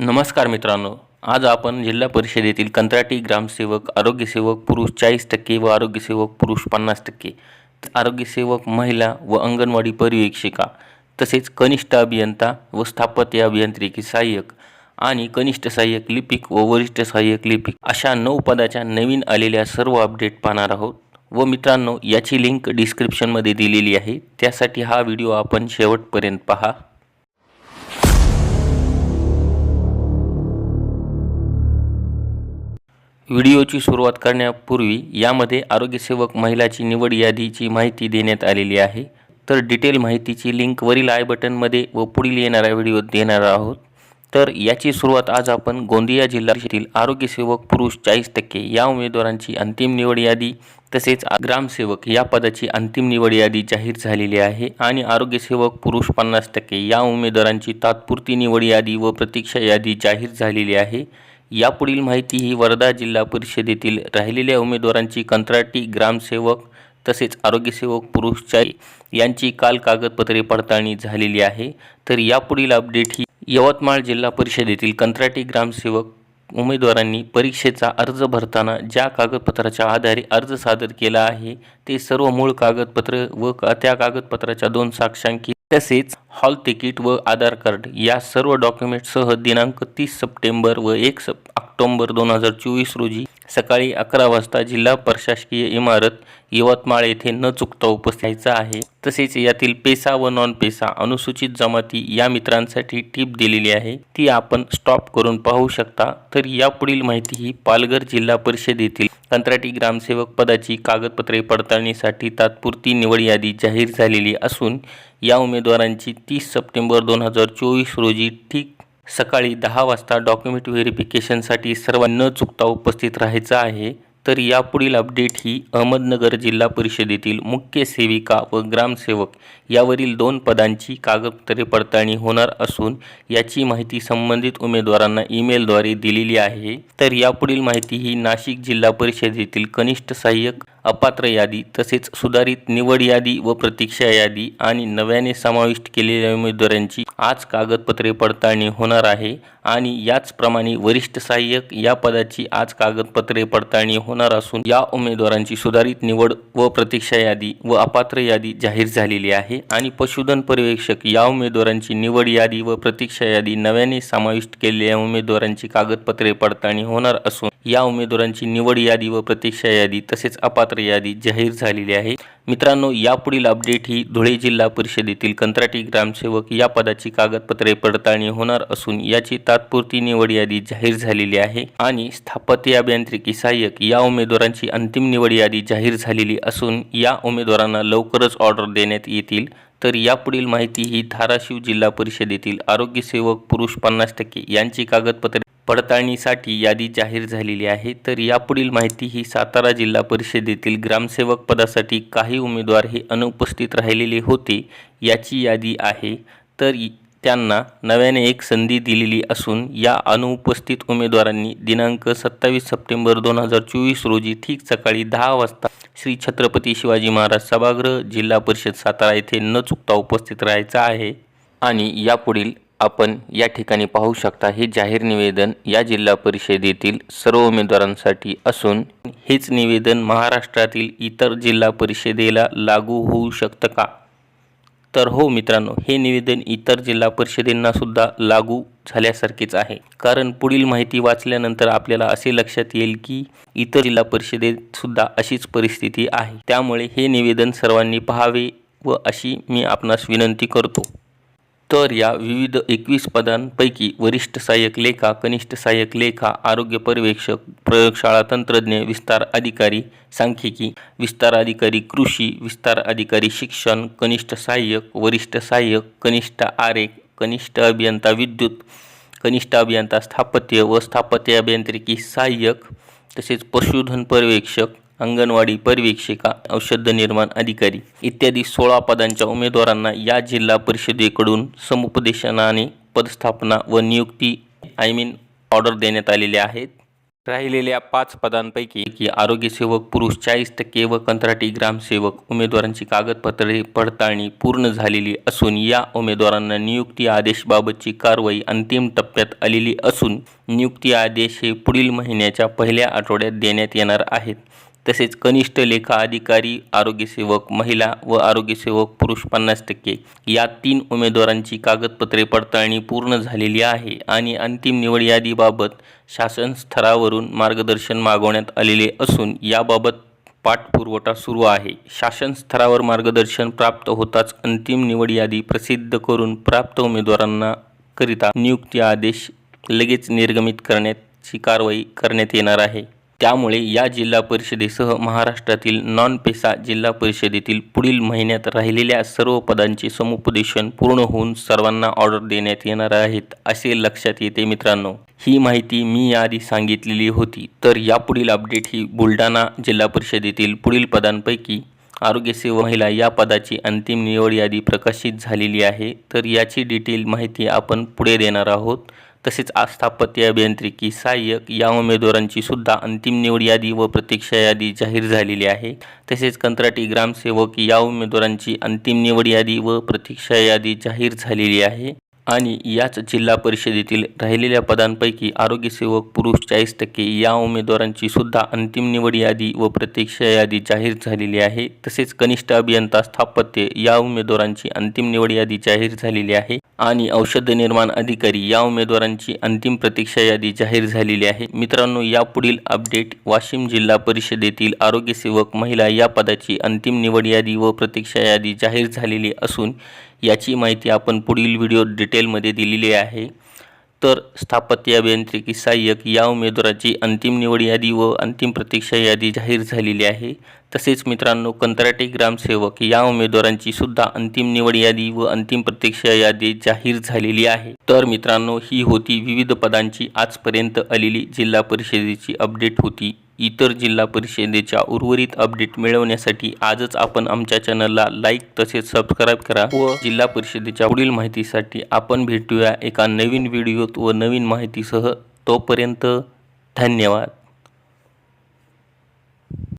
नमस्कार मित्रांनो आज आपण जिल्हा परिषदेतील कंत्राटी ग्रामसेवक आरोग्यसेवक पुरुष चाळीस टक्के व आरोग्यसेवक पुरुष पन्नास टक्के आरोग्यसेवक महिला व अंगणवाडी पर्यवेक्षिका तसेच कनिष्ठ अभियंता व स्थापत्य अभियांत्रिकी सहाय्यक आणि कनिष्ठ सहाय्यक लिपिक व वरिष्ठ सहाय्यक लिपिक अशा नऊ पदाच्या नवीन आलेल्या सर्व अपडेट पाहणार आहोत. व मित्रांनो याची लिंक डिस्क्रिप्शनमध्ये दिलेली आहे. त्यासाठी हा व्हिडिओ आपण शेवटपर्यंत पहा. व्हिडिओची सुरुवात करण्यापूर्वी यामध्ये आरोग्यसेवक महिलाची निवड यादीची माहिती देण्यात आलेली आहे. तर डिटेल माहितीची लिंक वरील आय बटनमध्ये व पुढील येणाऱ्या व्हिडिओत देणार आहोत. तर याची सुरुवात आज आपण गोंदिया जिल्ह्यातील आरोग्यसेवक पुरुष चाळीस टक्के या उमेदवारांची अंतिम निवड यादी तसेच ग्रामसेवक या पदाची अंतिम निवड यादी जाहीर झालेली आहे आणि आरोग्यसेवक पुरुष पन्नास टक्के या उमेदवारांची तात्पुरती निवड यादी व प्रतीक्षा यादी जाहीर झालेली आहे. यापुढील माहिती ही वर्धा जिल्हा परिषदेतील राहिलेल्या उमेदवारांची कंत्राटी ग्रामसेवक तसेच आरोग्यसेवक पुरुष चाळी यांची काल कागदपत्रे पडताळणी झालेली आहे. तर यापुढील अपडेट ही यवतमाळ जिल्हा परिषदेतील कंत्राटी ग्रामसेवक उमेदवारांनी परीक्षेचा अर्ज भरताना ज्या कागदपत्राच्या आधारे अर्ज सादर केला आहे ते सर्व मूळ कागदपत्र व का- त्या कागदपत्राच्या दोन साक्षांकी तसेच हॉल तिकीट व आधार कार्ड या सर्व डॉक्युमेंटसह दिनांक तीस सप्टेंबर व एक सप ऑक्टोंबर दोन हजार चोवीस रोजी सकाळी अकरा वाजता जिल्हा प्रशासकीय इमारत यवतमाळ येथे न चुकता उपस्थित राहायचं आहे. तसेच यातील पेसा व नॉन पेसा अनुसूचित जमाती या मित्रांसाठी टीप दिलेली आहे. ती आपण स्टॉप करून पाहू शकता. तर यापुढील माहिती ही पालघर जिल्हा परिषदेतील कंत्राटी ग्रामसेवक पदाची कागदपत्रे पडताळणीसाठी तात्पुरती निवड यादी जाहीर झालेली असून या उमेदवारांची तीस सप्टेंबर दोन हजार चोवीस रोजी ठीक सकाळी दहा वाजता डॉक्युमेंट व्हेरिफिकेशनसाठी सर्वांना न चुकता उपस्थित राहायचं आहे. तर यापुढील अपडेट ही अहमदनगर जिल्हा परिषदेतील मुख्य सेविका व ग्रामसेवक यावरील दोन पदांची कागदपत्रे पडताळणी होणार असून याची माहिती संबंधित उमेदवारांना ईमेलद्वारे दिलेली आहे. तर यापुढील माहिती ही नाशिक जिल्हा परिषदेतील कनिष्ठ सहाय्यक अपात्र यादी तसेच सुधारित निवड यादी व प्रतीक्षा यादी आणि नव्याने समाविष्ट केलेल्या उमेदवारांची आज कागदपत्रे पडताळणी होणार आहे आणि याचप्रमाणे वरिष्ठ सहाय्यक या पदाची आज कागदपत्रे पडताळणी होणार असून या उमेदवारांची सुधारित निवड व प्रतीक्षा यादी व अपात्र यादी जाहीर झालेली आहे आणि पशुधन पर्यवेक्षक या उमेदवारांची निवड यादी व प्रतीक्षा यादी नव्याने समाविष्ट केलेल्या उमेदवारांची कागदपत्रे पडताळणी होणार असून या उमेदवारांची निवड यादी व प्रतीक्षा यादी तसेच अपात्र यादी जाहीर झालेली आहे. मित्रांनो यापुढील अपडेट ही धुळे जिल्हा परिषदेतील कंत्राटी ग्रामसेवक या पदाची कागदपत्रे पडताळणी होणार असून याची तात्पुरती निवड यादी जाहीर झालेली आहे आणि स्थापत्य अभियांत्रिकी सहाय्यक या उमेदवारांची अंतिम निवड यादी जाहीर झालेली असून या उमेदवारांना लवकरच ऑर्डर देण्यात येतील. तर यापुढील माहिती ही धाराशिव जिल्हा परिषदेतील आरोग्यसेवक पुरुष पन्नास टक्के यांची कागदपत्रे पडताळणीसाठी यादी जाहीर झालेली आहे. तर यापुढील माहिती ही सातारा जिल्हा परिषदेतील ग्रामसेवक पदासाठी काही उमेदवार हे अनुपस्थित राहिलेले होते याची यादी आहे. तर त्यांना नव्याने एक संधी दिलेली असून या अनुपस्थित उमेदवारांनी दिनांक सत्तावीस सप्टेंबर दोन हजार चोवीस रोजी ठीक सकाळी दहा वाजता श्री छत्रपती शिवाजी महाराज सभागृह जिल्हा परिषद सातारा येथे न चुकता उपस्थित राहायचं आहे. आणि यापुढील आपण या ठिकाणी पाहू शकता हे जाहीर निवेदन या जिल्हा परिषदेतील सर्व उमेदवारांसाठी असून हेच निवेदन महाराष्ट्रातील इतर जिल्हा परिषदेला लागू होऊ शकतं का? तर हो मित्रांनो हे निवेदन इतर जिल्हा परिषदेंना सुद्धा लागू झाल्यासारखेच आहे. कारण पुढील माहिती वाचल्यानंतर आपल्याला असे लक्षात येईल की इतर जिल्हा परिषदेत सुद्धा अशीच परिस्थिती आहे. त्यामुळे हे निवेदन सर्वांनी पाहावे व अशी मी आपणास विनंती करतो. तर या विविध एकवीस पदांपैकी वरिष्ठ सहाय्यक लेखा कनिष्ठ सहाय्यक लेखा आरोग्य पर्यवेक्षक प्रयोगशाळा तंत्रज्ञ विस्तार अधिकारी सांख्यिकी विस्तार अधिकारी कृषी विस्तार अधिकारी शिक्षण कनिष्ठ सहाय्यक वरिष्ठ सहाय्यक कनिष्ठ आरेख कनिष्ठ अभियंता विद्युत कनिष्ठ अभियंता स्थापत्य व स्थापत्य अभियांत्रिकी सहाय्यक तसेच पशुधन पर्यवेक्षक अंगणवाडी पर्यवेक्षिका औषध निर्माण अधिकारी इत्यादी सोळा पदांच्या उमेदवारांना या जिल्हा परिषदेकडून समुपदेशनाने पदस्थापना व नियुक्ती आय मीन ऑर्डर देण्यात आलेले आहेत. राहिलेल्या पाच पदांपैकी की आरोग्यसेवक पुरुष चाळीस टक्के व कंत्राटी ग्रामसेवक उमेदवारांची कागदपत्रे पडताळणी पूर्ण झालेली असून या उमेदवारांना नियुक्ती आदेशबाबतची कारवाई अंतिम टप्प्यात आलेली असून नियुक्ती आदेश हे पुढील महिन्याच्या पहिल्या आठवड्यात देण्यात येणार आहेत. तसेच कनिष्ठ लेखा अधिकारी आरोग्यसेवक महिला व आरोग्यसेवक पुरुष पन्नास टक्के. या तीन उमेदवारांची कागदपत्रे पडताळणी पूर्ण झालेली आहे आणि अंतिम निवड यादीबाबत शासन स्तरावरून मार्गदर्शन मागवण्यात आलेले असून याबाबत पाठपुरवठा सुरू आहे. शासन स्तरावर मार्गदर्शन प्राप्त होताच अंतिम निवड यादी प्रसिद्ध करून प्राप्त उमेदवारांना करिता नियुक्ती आदेश लगेच निर्गमित करण्याची कारवाई करण्यात येणार आहे. त्यामुळे या जिल्हा परिषदेसह महाराष्ट्रातील नॉन पेसा जिल्हा परिषदेतील पुढील महिन्यात राहिलेल्या सर्व पदांचे समुपदेशन पूर्ण होऊन सर्वांना ऑर्डर देण्यात येणार आहेत असे लक्षात येते मित्रांनो. ही माहिती मी याआधी सांगितलेली होती तर यापुढील अपडेट ही बुलढाणा जिल्हा परिषदेतील पुढील पदांपैकी आरोग्यसेवा महिला या पदाची अंतिम निवड यादी प्रकाशित झालेली आहे तर याची डिटेल माहिती आपण पुढे देणार आहोत. तसेच आस्थापत्य अभियांत्रिकी सहाय्यक या उमेदवारांची सुद्धा अंतिम निवड यादी व प्रतीक्षा यादी जाहीर झालेली आहे. तसेच कंत्राटी ग्रामसेवक या उमेदवारांची अंतिम निवड यादी व प्रतीक्षा यादी जाहीर झालेली आहे. आणि याच जिल्हा परिषदेतील राहिलेल्या पदांपैकी आरोग्यसेवक पुरुष चाळीस टक्के या उमेदवारांची सुद्धा अंतिम निवड यादी व प्रतीक्षा यादी जाहीर झालेली आहे. तसेच कनिष्ठ अभियंता स्थापत्य या उमेदवारांची अंतिम निवड यादी जाहीर झालेली आहे आणि औषध निर्माण अधिकारी या उमेदवारांची अंतिम प्रतीक्षा यादी जाहीर झालेली आहे. मित्रांनो यापुढील अपडेट वाशिम जिल्हा परिषदेतील आरोग्यसेवक महिला या पदाची अंतिम निवड यादी व प्रतीक्षा यादी जाहीर झालेली असून याची माहिती आपण पुढील व्हिडिओ डिटेलमध्ये दिलेली आहे. तर स्थापत्य अभियांत्रिकी सहाय्यक या उमेदवाराची अंतिम निवड यादी व अंतिम प्रतीक्षा यादी जाहीर झालेली आहे. तसेच मित्रांनो कंत्राटी ग्रामसेवक या उमेदवारांची सुद्धा अंतिम निवड यादी व अंतिम प्रतीक्षा यादी जाहीर झालेली आहे. तर मित्रांनो ही होती विविध पदांची आजपर्यंत आलेली जिल्हा परिषदेची अपडेट होती. इतर जिल्हा परिषदेच्या उर्वरित अपडेट मिळवण्यासाठी आजच आपण आमच्या चॅनलला लाईक तसेच सबस्क्राईब करा व जिल्हा परिषदेच्या पुढील माहितीसाठी आपण भेटूया एका नवीन व्हिडिओत व नवीन माहितीसह. तोपर्यंत धन्यवाद.